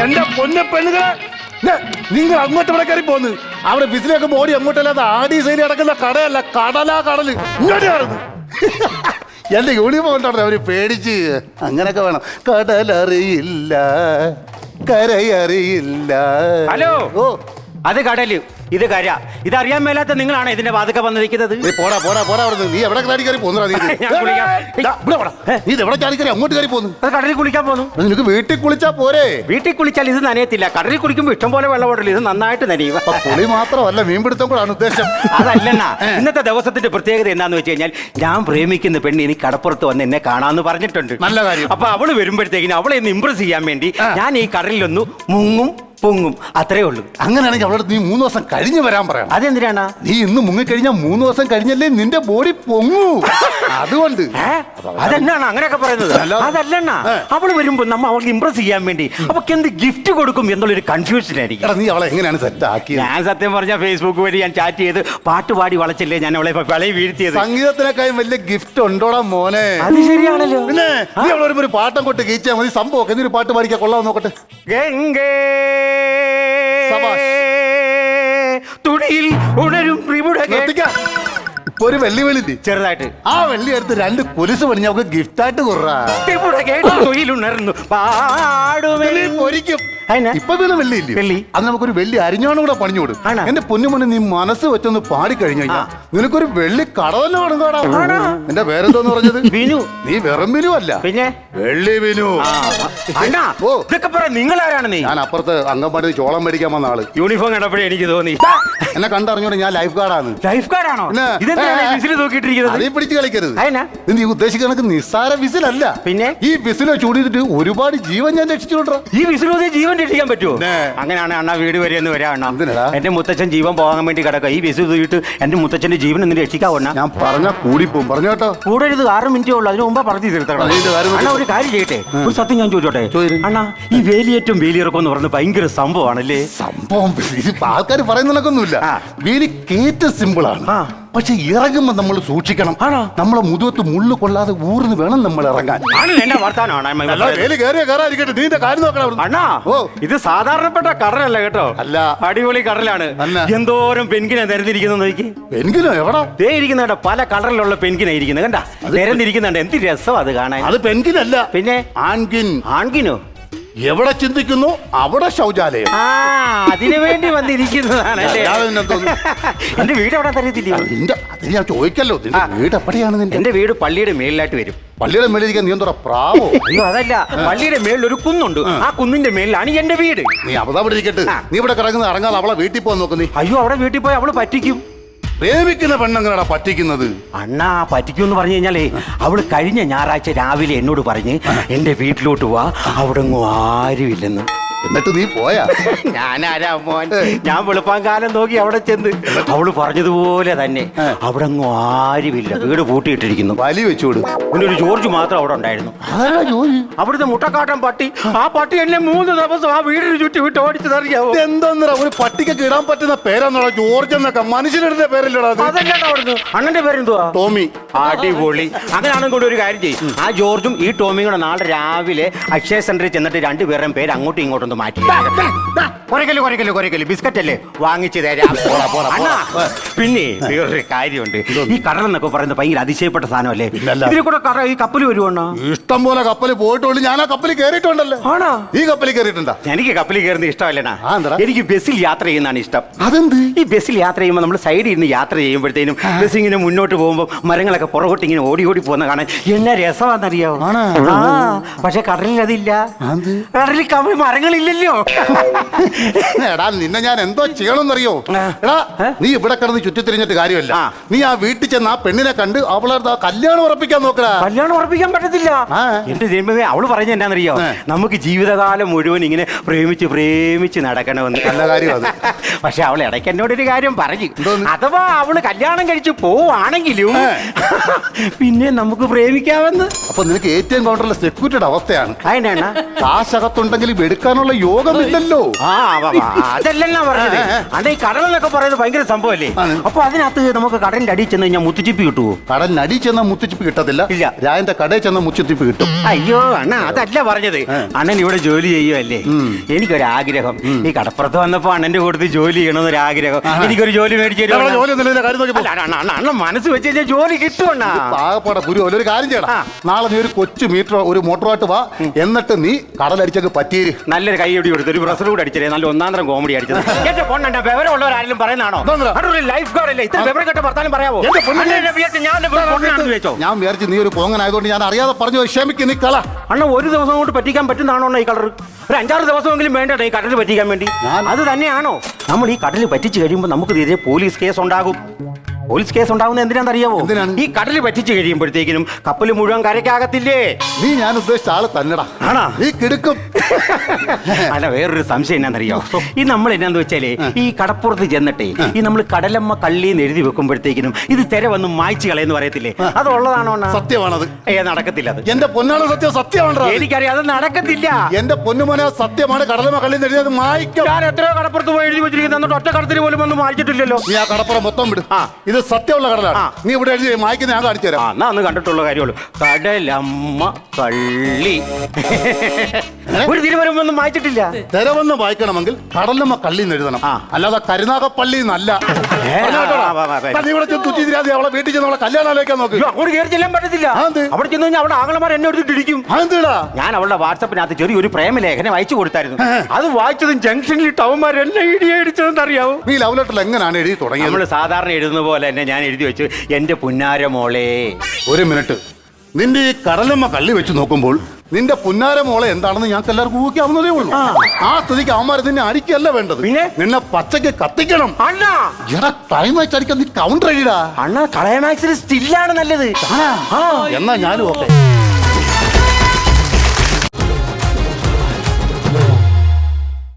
എന്റെ പൊന്ന പെണ്ണുകളെ ദേ, നിങ്ങൾ അങ്ങോട്ട് ഇവിടെ കയറി പോന്ന്. അവിടെ ബിസിലൊക്കെ ഓടി അങ്ങോട്ടല്ലാതെ ആടി സൈഡിൽ അടക്കുന്ന കടയല്ല കടലാ കടൽ ഇങ്ങോട്ട് എന്റെ യൂണിഫോം അവർ പേടിച്ച്. അങ്ങനൊക്കെ വേണം. കടലറിയില്ല കരയറിയില്ല. ഹലോ. ഓ. അത് കടൽ. ഇത് കര ഇതറിയാൻ മേലാത്ത നിങ്ങളാണ് ഇതിന്റെ വാതുക്ക വന്നിരിക്കുന്നത് നീ പോടാ പോടാ പോടാ അവിടുന്ന് നീ എവിടെ ചാടി കയറി പോന്നടാ നീ ഇത്? ഞാൻ കുളിക്കാം. ദാ, ഇവിടെ വാടാ. നീ ഇത് എവിടെ ചാടി കയറി അങ്ങോട്ട് കയറി പോന്നു അത് കടലിൽ കുളിക്കാൻ പോന്നു അത് നിനക്ക് വീട്ടിൽ കുളിച്ചാ പോരെ? വീട്ടിൽ കുളിച്ചാൽ ഇത് നനയത്തില്ല. കടലിൽ കുളിക്കുമ്പോൾ ഇഷ്ടം പോലെ വെള്ളമുണ്ടല്ലോ ഇത് നന്നായിട്ട് നനയും. അപ്പൊ കുളി മാത്രമല്ല മീൻപിടുത്തം കൂടാണ് ഉദ്ദേശം. അതല്ലെന്നാ. ഇന്നത്തെ ദിവസത്തിന്റെ പ്രത്യേകത എന്താന്ന് വെച്ച് കഴിഞ്ഞാൽ ഞാൻ പ്രേമിക്കുന്ന പെണ്ണ് ഇനി കടപ്പുറത്ത് വന്ന് എന്നെ കാണാന്ന് പറഞ്ഞിട്ടുണ്ട്. നല്ല കാര്യം. അപ്പൊ അവൾ വരുമ്പോഴത്തേക്കിന് അവളെ ഒന്ന് ഇമ്പ്രസ് ചെയ്യാൻ വേണ്ടി ഞാൻ ഈ കടലിലൊന്ന് മുങ്ങും പൊങ്ങും. അത്രേ ഉള്ളൂ. അങ്ങനെയാണെങ്കിൽ അവളോട് നീ മൂന്ന് ദിവസം കഴിഞ്ഞ് വരാൻ പറയണം. അതെന്തിനാണ്? നീ ഇന്ന് മുങ്ങിക്കഴിഞ്ഞാൽ മൂന്ന് ദിവസം കഴിഞ്ഞല്ലേ നിന്റെ ബോഡി പൊങ്ങൂ. അതുകൊണ്ട്? അതെന്നാണ് അങ്ങനെയൊക്കെ പറയുന്നത്? അതല്ലെണ്ണ. അവൾ വരുമ്പോ നമ്മ അവൾക്ക് ഇംപ്രസ് ചെയ്യാൻ വേണ്ടി അവൾക്ക് എന്ത് ഗിഫ്റ്റ് കൊടുക്കും എന്നുള്ളൊരു കൺഫ്യൂഷൻ ആയിരിക്കും. നീ അവളെ എങ്ങനെയാണ് സെറ്റ് ആക്കിയത്? ഞാൻ സത്യം പറഞ്ഞ ഫേസ്ബുക്ക് വഴി ഞാൻ ചാറ്റ് ചെയ്ത് പാട്ട് പാടി വളച്ചില്ലേ ഞാൻ അവളെ വിളയി വീഴ്ത്തിയത്. സംഗീതത്തിനേക്കാളും വലിയ ഗിഫ്റ്റ് ഉണ്ടോടാ മോനെ? അത് ശരിയാണല്ലോ. പിന്നെ നീ അവളൊരു പാട്ടം കൊട്ട് കീച്ചാൽ മതി. സംഭവം എന്തൊരു പാട്ട് പാടിക്കാൻ കൊള്ളാൻ നോക്കട്ടെ. ഗംഗേ. തുടിയിൽ ഉണരും ഒരു വെള്ളി വെള്ളി ചെറുതായിട്ട്. ആ വെള്ളി എടുത്ത് രണ്ട് കുരിശ് പണിഞ്ഞ് നമുക്ക് ഗിഫ്റ്റ് ആയിട്ട് അതിനാ? ഇപ്പൊ വീണ് വെള്ളി ഇല്ലേ വെള്ളി. അത് നമുക്കൊരു വെള്ളി അരിഞ്ഞോണം കൂടെ പണിഞ്ഞു കൊടുക്കും പൊന്നു എന്റെ പൊന്നുമോനെ നീ മനസ്സ് വെച്ചൊന്ന് പാടി കഴിഞ്ഞു കഴിഞ്ഞാൽ നിനക്കൊരു വെള്ളി കട തന്നെ വേണം എന്റെ പേരെന്തോന്ന് പറഞ്ഞത്? വിനു. നീ വെറും വിനു അല്ല. പിന്നെ? വെള്ളി വിനു. ഓ. ഇതൊക്കെ പറ നിങ്ങളാരാണ് നീ? ഞാൻ അപ്പുറത്ത് അംഗൻവാടി ചോളം മേടിക്കാൻ വന്ന ആൾ. യൂണിഫോം കണ്ടപ്പോഴേ എനിക്ക് തോന്നി. എന്നെ കണ്ടറിഞ്ഞോണ്ട് ഞാൻ ലൈഫ് ഗാർഡാണ് ലൈഫ് ഗാർഡാണോ വിസിൽ തൂക്കിയിട്ടിരിക്കുന്നത്. അതീ പിടിച്ച് കളിക്കരുത്. അതിനാ? ഇത് നീ ഉദ്ദേശിക്കുന്ന കണക്ക് നിസ്സാര വിസിലല്ല. പിന്നെ? ഈ വിസിലെ ചൂടിയിട്ട് ഒരുപാട് ജീവൻ ഞാൻ രക്ഷിച്ചിട്ടുണ്ടാ? ഈ വിസിലൂതി ജീവൻ രക്ഷിക്കാൻ പറ്റുമോ പിന്നെ. അങ്ങനെയാണ് അണ്ണാ വീട് വരെ ഒന്ന് വരാ അണ്ണാ. എന്തിനെടാ? എന്റെ മുത്തച്ഛൻ ജീവൻ പോകാൻ വേണ്ടി കിടക്കുക ഈ വിസിൽ തൂക്കിയിട്ട് എന്റെ മുത്തച്ഛന്റെ ജീവൻ ഒന്ന് രക്ഷിക്കാവോ അണ്ണാ? ഞാൻ പറഞ്ഞ കൂടിപ്പോവും. പറഞ്ഞു കേട്ടോ. കൂടരുത്. ആറ് മിനിറ്റേ ഉള്ളൂ. അതിന് മുമ്പ് പറഞ്ഞു തീർത്തണം അതിന്റെ കാര്യം അണ്ണാ ഒരു കാര്യം ചെയ്യട്ടെ. ഒരു സത്യം ഞാൻ ചോദിച്ചോട്ടെ. ചോദിര്. അണ്ണാ ഈ വേലിയേറ്റം വേലിയിറക്കം എന്ന് പറഞ്ഞ ഭയങ്കര സംഭവമാണല്ലേ? സംഭവം ആൾക്കാർ പറയുന്നതൊന്നുമില്ല ആ. വേലി കേറ്റ സിമ്പിൾ ആണ്. ആ. പക്ഷെ ഇറങ്ങുമ്പോ നമ്മൾ സൂക്ഷിക്കണം. ആണോ? നമ്മളെ മുതുവത്ത് മുള്ളു കൊള്ളാതെ ഊർന്ന് വേണം നമ്മൾ ഇറങ്ങാൻ. എന്റെ അണ്ണാ ഓ. ഇത് സാധാരണപ്പെട്ട കടലല്ല കേട്ടോ? അല്ല. അടിപൊളി കടലാണ്. എന്തോരം പെൻകിനെ നിരന്നിരിക്കുന്നത് നോക്കി? പെൻകിനോ എവിടെ? ദേ ഇരിക്കുന്നുണ്ട്. പല കളറിലുള്ള പെൻകിനാ ഇരിക്കുന്നത്. കണ്ട? നിരന്നിരിക്കുന്നുണ്ട്. എന്ത് രസം അത് കാണാൻ. അത് പെൻകിനല്ല പിന്നെ? ആൺകിൻ ആൺകിനോ എവിടെ ചിന്തിക്കുന്നു? അവിടെ ശൗചാലയം. ആ അതിനു വേണ്ടി വന്നിരിക്കുന്നതാണ് അല്ലാതെ എന്റെ വീട് നിന്റെ അത് ഞാൻ ചോദിക്കല്ലോ. നിന്റെ ആ. വീട് എവിടെയാണ് നിന്റെ? എന്റെ വീട് പള്ളിയുടെ മേളിലായിട്ട് വരും. പള്ളിയുടെ മേളിരിക്കാൻ നീ എന്തോടാ പ്രാവോ? അയ്യോ അതല്ല. പള്ളിയുടെ മേളിൽ ഒരു കുന്നുണ്ട്. ആ. കുന്നിന്റെ മേളിലാണ് എന്റെ വീട്. നീ അവിടെ ഇരിക്കട്ടെ. നീ ഇവിടെ കിടക്കുന്ന ഇറങ്ങാതെ അവളെ വീട്ടിൽ പോകാൻ നോക്ക് നീ. അയ്യോ അവിടെ വീട്ടിൽ പോയി അവൾ പറ്റിക്കും. പ്രേമിക്കുന്ന പെണ്ണെങ്ങനെയാ പറ്റിക്കുന്നത്. അണ്ണാ പറ്റിക്കും എന്ന് പറഞ്ഞു കഴിഞ്ഞാലേ അവൾ കഴിഞ്ഞ ഞായറാഴ്ച രാവിലെ എന്നോട് പറഞ്ഞ് എന്റെ വീട്ടിലോട്ട് വാ അവിടെ ഒന്നും ആരുമില്ലെന്ന്. എന്നിട്ട് നീ പോയാ? ഞാനാരാ മോൻ? ഞാൻ വെളുപ്പാങ്കാലം നോക്കി അവിടെ ചെന്ന്. അവൾ പറഞ്ഞതുപോലെ തന്നെ. അവിടെ അങ്ങ് ആരുമില്ല. വീട് പൂട്ടിയിട്ടിരിക്കുന്നു. വലി വെച്ചോട് പിന്നെ ഒരു ജോർജ് മാത്രം അവിടെ ഉണ്ടായിരുന്നു. അവിടുത്തെ മുട്ടക്കാട്ടൻ പട്ടി. ആ പട്ടി എന്നെ മൂന്ന് ദിവസം ആ വീടിന് ചുറ്റി വിട്ട് ഓടിച്ചതറിയാവോ? എന്താ ഒരു പട്ടിക്കൊക്കെ ഇടാൻ പറ്റുന്ന പേരാന്നുള്ള ജോർജ് എന്നൊക്കെ. മനുഷ്യരുടെ പേരില്ലടാ അത് അതല്ലാണ്ട് അവിടുന്ന്? അണ്ണന്റെ പേരെന്തുവാ? ടോമി. അടിപൊളി. അങ്ങനെയാണെങ്കിൽ കൂടി ഒരു കാര്യം ചെയ്യും. ആ ജോർജും ഈ ടോമിയും കൂടെ നാളെ രാവിലെ അക്ഷയ സെന്ററിൽ ചെന്നിട്ട് രണ്ടുപേരുടെയും പേര് അങ്ങോട്ടും ഇങ്ങോട്ടും ഒന്ന് മാറ്റി കുറയ്ക്കൽ കുറയ്ക്കൽ കുറയ്ക്കൽ ബിസ്ക്കറ്റ് അല്ലേ? വാങ്ങിച്ചു തരാം. അണ്ണാ പിന്നെ വേറൊരു കാര്യമുണ്ട്. ഈ കടൽ എന്നൊക്കെ പറയുന്നത് ഭയങ്കര അതിശയപ്പെട്ട സാധനമല്ലേ. ഇതിൽ കൂടെ കട ഈ കപ്പൽ വരുവാണോ ഇഷ്ടം പോലെ കപ്പൽ പോയിട്ടുള്ളൂ ഞാൻ ആ കപ്പൽ കയറിയിട്ടുണ്ടല്ലോ ആണോ? ഈ കപ്പൽ കയറിയിട്ടുണ്ടോ എനിക്ക് കപ്പലിൽ കയറുന്നത് ഇഷ്ടമല്ലണ്ണാ. ആ, എനിക്ക് ബസ്സിൽ യാത്ര ചെയ്യുന്നതാണ് ഇഷ്ടം. അതെന്ത്? ഈ ബസ്സിൽ യാത്ര ചെയ്യുമ്പോൾ നമ്മൾ സൈഡിൽ ഇരുന്ന് യാത്ര ചെയ്യുമ്പോഴത്തേനും ബസ് ഇങ്ങനെ മുന്നോട്ട് പോകുമ്പോൾ മരങ്ങളൊക്കെ പുറകോട്ട് ഇങ്ങനെ ഓടി ഓടി പോകുന്ന കാണാൻ എന്നാ രസമാണെന്നറിയാവോ ആണോ? ആ പക്ഷെ കടലിൽ അതില്ല അത്? കടലിൽ കമ്മി മരങ്ങളില്ലല്ലോ എടാ നിന്നെ ഞാൻ എന്തോ ചെയ്യണമെന്നറിയോ ആ. എടാ ഏ? നീ ഇവിടെ കിടന്ന് ചുറ്റിത്തിരിഞ്ഞിട്ട് കാര്യമല്ല ആ. നീ ആ വീട്ടിൽ ചെന്ന് ആ പെണ്ണിനെ കണ്ട് അവളെ ആ കല്യാണം ഉറപ്പിക്കാൻ നോക്കടാ കല്യാണം ഉറപ്പിക്കാൻ പറ്റത്തില്ല ആ. എന്റെ ദൈവമേ അവൾ പറഞ്ഞ എന്നാന്നറിയോ ഏ. നമുക്ക് ജീവിതകാലം മുഴുവൻ ഇങ്ങനെ പ്രേമിച്ച് പ്രേമിച്ച് നടക്കണമെന്ന് നല്ല കാര്യം അത് പക്ഷെ അവൾ ഇടയ്ക്ക് എന്നോട് ഒരു കാര്യം പറഞ്ഞു എന്തോന്ന്? അഥവാ അവൾ കല്യാണം കഴിച്ച് പോവാണെങ്കിലും ഏ. പിന്നെ നമുക്ക് പ്രേമിക്കാമെന്ന്. അപ്പൊ നിനക്ക് എ ടി എം കൗണ്ടറിലെ സെക്യൂരിറ്റിയുടെ അവസ്ഥയാണ്. അതിനാണ് കാശകത്തുണ്ടെങ്കിൽ എടുക്കാനുള്ള യോഗമില്ലല്ലോ. ആ അതല്ലെന്നാ പറഞ്ഞത്. അതെ ഈ കടലെന്നൊക്കെ പറയുന്നത് ഭയങ്കര സംഭവല്ലേ? ആണ്. അപ്പൊ അതിനകത്ത് നമുക്ക് കടലിന്റെ അടിയിൽ ചെന്ന് കഴിഞ്ഞാൽ മുത്തുച്ചിപ്പി കിട്ടുവോ? കടലിനടി ചെന്ന മുത്തുച്ചിപ്പ് കിട്ടത്തില്ല. ഇല്ല. രാജന്റെ കടയിൽ ചെന്ന മുത്തുച്ചിപ്പ് കിട്ടും. അയ്യോ അണ്ണ അതല്ല പറഞ്ഞത്. അണ്ണൻ ഇവിടെ ജോലി ചെയ്യുമല്ലേ എനിക്കൊരു ആഗ്രഹം ഈ കടപ്പുറത്ത് വന്നപ്പോ അണ്ണന്റെ കൂടുതൽ ജോലി ചെയ്യണമെന്നൊരു ആഗ്രഹം എനിക്കൊരു ജോലി മേടിച്ചു തരുമോ ഞങ്ങളെ അണ്ണാ? ജോലി കാര്യം നോക്കി പോ. അല്ല, അണ്ണ അണ്ണ അണ്ണ മനസ്സ് വെച്ച് കഴിഞ്ഞാൽ ജോലി പാകപ്പാട ഗുരു ഒരു കാര്യം ചെയ്യണം. ആ. നാളെ നീ ഒരു കൊച്ചു മീറ്റർ ഒരു മോട്ടറായിട്ട് വാ. എന്നിട്ട് നീ കടലടിച്ചൊക്കെ പറ്റീര് നല്ലൊരു കൈയടി കൊടുത്ത് ഒരു പ്രസർ കൂടി അടിച്ചേ നല്ല ഒന്നാന്തരം കോമഡി അടിച്ചത്. എന്റെ പൊണ്ണ വിവരമുള്ളവരാരെങ്കിലും പറയുന്നതാണോ? ഒരു ലൈഫ് ഗാർഡ് അല്ലേ? ഇത്ര വിവരം കേട്ട വർത്താനം എന്റെ പൊന്നേ. ഞാൻ എന്റെ പൊണ്ണാണെന്ന് വെച്ചോ ഞാൻ വിചാരിച്ചു നീ ഒരു പോങ്ങനായതുകൊണ്ട് ഞാൻ അറിയാതെ പറഞ്ഞു പോയി. ക്ഷമിക്ക് നീ കള. അണ്ണ ഒരു ദിവസം കൊണ്ട് പറ്റിക്കാൻ പറ്റുന്നതാണോ അണ്ണാ ഈ കളർ ഒരു അഞ്ചാറ് ദിവസമെങ്കിലും വേണ്ടേ ഈ കടലിൽ പറ്റിക്കാൻ വേണ്ടി. അത് തന്നെയാണോ? നമ്മൾ ഈ കടലിൽ പറ്റിച്ചു കഴിയുമ്പോൾ നമുക്ക് തീരെ പോലീസ് കേസ് ഉണ്ടാകും. പോലീസ് കേസ് ഉണ്ടാവുന്ന എന്തിനാണെന്നറിയാവോ? എന്തിനാണ്? ഈ കടൽ പറ്റിച്ചു കഴിയുമ്പോഴത്തേക്കിനും കപ്പൽ മുഴുവൻ കരയ്ക്കാകത്തില്ലേ? നീ ഞാൻ ഉദ്ദേശിച്ച ആൾ തന്നെടാ. ആണോ? നീ കിടക്കും. അല്ല വേറൊരു സംശയം എന്നാന്നറിയോ? ഈ നമ്മൾ എന്നാന്ന് വെച്ചാലേ ഈ കടപ്പുറത്ത് ചെന്നിട്ടേ ഈ നമ്മൾ കടലമ്മ കള്ളി എന്ന് എഴുതി വെക്കുമ്പോഴത്തേക്കിനും ഇത് തെര വന്ന് മായ്ച്ചു കളയെന്ന് പറയത്തില്ലേ? അത് ഉള്ളതാണോ അണ്ണാ? സത്യമാണത്. ഏ നടക്കത്തില്ല അത്. എന്റെ പൊന്നാണോ സത്യം സത്യമാണോ എനിക്കറിയാം അത് നടക്കത്തില്ല. എന്റെ പൊന്നുമോനെ സത്യമാണ്. കടലമ കള്ളി എന്ന് എഴുതിയത് മായ്ക്കും. ഞാൻ എത്രയോ കടപ്പുറത്ത് പോയി എഴുതി വെച്ചിരിക്കുന്നത് എന്നിട്ട് ഒറ്റ കടത്തിൽ പോലും ഒന്നും മായ്ച്ചിട്ടില്ലല്ലോ. നീ ആ കടപ്പുറം മൊത്തം വിടും. ആ. ഇത് സത്യമുള്ള കടലാണ്. നീ ഇവിടെ എഴുതി മായ്ക്കുന്ന ഞാൻ കാണിച്ചു തരാം. എന്നാ അന്ന് കണ്ടിട്ടുള്ള കാര്യമുള്ളൂ. കടലമ്മ കള്ളി. ഒരു തിരുവരും വായിച്ചിട്ടില്ല. തെരവെന്ന് വായിക്കണമെങ്കിൽ കടലമ്മ കള്ളി എന്ന് എഴുതണം. ആ. അല്ലാതെ കരുനാഗപ്പള്ളി എന്നല്ല. ഏ, പറഞ്ഞോട്ടോടാ. ആ, ആ, ആ, ആ. എടാ, നീ ഇവിടെ ചെന്ന് തുറ്റി തിരാതി അവളെ വീട്ടിൽ ചെന്ന് അവളെ കല്യാണം ആലോചിക്കാൻ നോക്ക്. അയ്യോ, അങ്ങോട്ട് കയറി ചെല്ലാൻ പറ്റത്തില്ല. അതെന്ത്? അവിടെ ചെന്ന് കഴിഞ്ഞാൽ അവിടെ ആങ്ങളമാർ എന്നെ എടുത്തിട്ട് ഇടിക്കും. അതെന്താ ഞാൻ അവളുടെ വാട്സപ്പിനകത്ത് ചെറിയൊരു പ്രേമലേഖനം അയച്ചു കൊടുത്തായിരുന്നു. അത് വായിച്ചതും ജംഗ്ഷനിൽ ടൗന്മാർ എന്നെ ഇടിയെ അടിച്ചതെന്ന് അറിയാവോ നീ ലവ് ലെറ്ററിൽ എങ്ങനെയാണ് എഴുതി തുടങ്ങിയത്? നമ്മൾ സാധാരണ എഴുതുന്ന പോലെ തന്നെ ഞാൻ എഴുതി വെച്ചു എന്റെ പുന്നാര മോളെ. ഒരു മിനിറ്റ്. നിന്റെ ഈ കടലമ്മ കള്ളി വെച്ച് നോക്കുമ്പോൾ നിന്റെ പുന്നാര മോളെ എന്താണെന്ന് ഞങ്ങൾക്ക് എല്ലാവർക്കും ഊഹിക്കാവുന്നതേ ഉള്ളൂ. ആ. സ്ഥിതിക്ക് അവന്മാരെ നിന്നെ അരിക്കല്ല വേണ്ടത്. പിന്നെ? നിന്നെ പച്ചയ്ക്ക് കത്തിക്കണം. അണ്ണ! എടാ ടൈം വെച്ചടിക്കാൻ നീ കൗണ്ടർ എഴുതാ അണ്ണാ കളയമാക്സിൽ സ്റ്റില്ലാണ് നല്ലത്. എന്നാ ഞാനും ഓക്കെ.